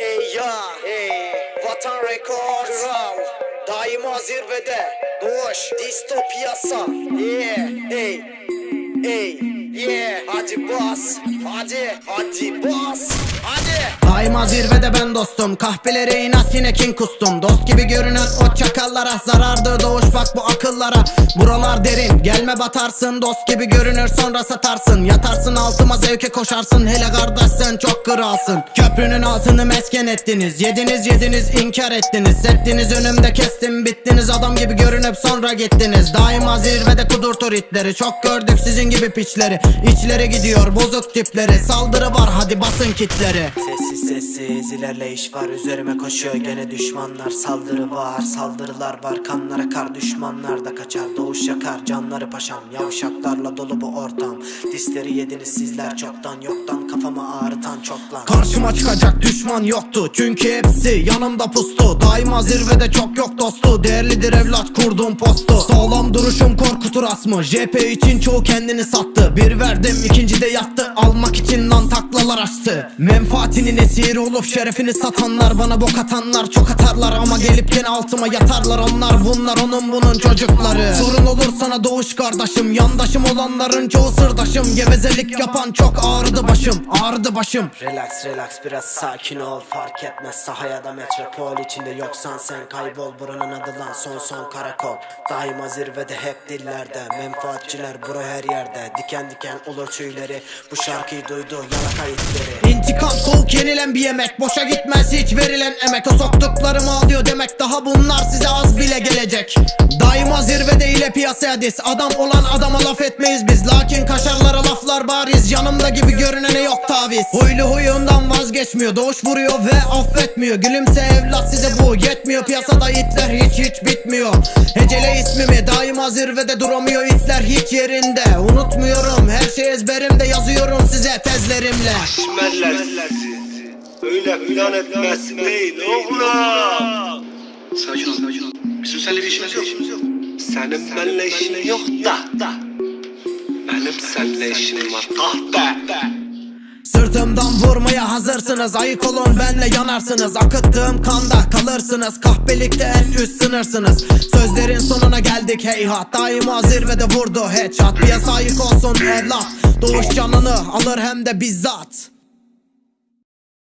Ey ya ey Vatan rekor Kral Daima zirvede Doğuş Distopiyasa Yeah ey Ey Yeah. Hadi bas Hadi Hadi bas Daima zirvede ben dostum. Kahvelere inat yine kin kustum. Dost gibi görünen o çakallara Zarardır. Doğuş bak bu akıllara. Buralar derin. Gelme batarsın. Dost gibi görünür sonra satarsın. Yatarsın altıma zevke koşarsın. Hele kardeş sen çok kralsın. Köprünün altını mesken ettiniz. Yediniz yediniz inkar ettiniz. Settiniz önümde kestim. Bittiniz Adam gibi görünüp sonra gittiniz. Daima zirvede kudurtur itleri. Çok gördük sizin gibi piçleri. İçleri gidiyor bozuk tipleri. Saldırı var hadi basın kitleri. Sessiz sessiz ilerleyiş var üzerime koşuyor. Gene düşmanlar Saldırı var saldırılar var. Kanlara kar düşmanlar da kaçar. Doğuş yakar canları paşam. Yavşaklarla dolu bu ortam. Disleri yediniz sizler çoktan. Yoktan kafamı ağrıtan çok lan Karşıma çıkacak düşman yoktu. Çünkü hepsi yanımda pustu. Daima zirvede çok yok dostu. Değerlidir evlat kurduğum postu. Sağlam duruşum korkutur asmı. JP için çoğu kendini sattı. Bir verdim ikinci de yattı. Almak için lan taklalar açtı. Menfaatinin esiri olup şerefini satanlar Bana bok atanlar çok atarlar Ama gelip gene altıma yatarlar. Onlar bunlar onun bunun çocukları. Sorun olur sana doğuş kardeşim Yandaşım olanların çoğu sırdaşım. Gevezelik yapan çok ağrıdı başım Ağrıdı başım. Relax relax biraz sakin ol fark etmez. Sahaya da metropol içinde yoksan sen kaybol. Buranın adı lan son son karakol. Daima zirvede hep dillerde. Menfaatçiler bro her yerde. Diken diken olur tüyleri. Bu şarkıyı duydu yalaka itleri İntikam soğuk yenilen bir yemek. Boşa gitmez hiç verilen emek. O soktuklarım ağlıyor demek. Daha bunlar size az bile gelecek. Daima zirvede ile piyasaya diz Adam olan adama laf etmeyiz biz. Lakin kaşarlara laflar bariz. Yanımda gibi görünene yok taviz. Huylu huyundan vazgeçmiyor. Doğuş vuruyor ve affetmiyor. Gülümse evlat size bu. Yetmiyor. Piyasada itler hiç hiç bitmiyor. Hecele ismimi daima zirvede duramıyor. İtler hiç yerinde. Unutmuyorum. Her şey ezberimde. Yazıyorum size tezlerimle. Sizi Öyle filan etmez değil oğlum. Sakin ol, sakin ol. Bizim seninle bir işimiz yok. Senin benimle işin yok da. Benim seninle işim var kahpe Sırtımdan vurmaya hazırsınız. Ayık olun benle yanarsınız. Akıttığım kanda kalırsınız. Kahpelikte en üst sınırsınız. Sözlerin sonuna geldik heyhat Daima zirvede vurdu headshot. Piyasa ayık olsun evlat. Doğuş canını alır hem de bizzat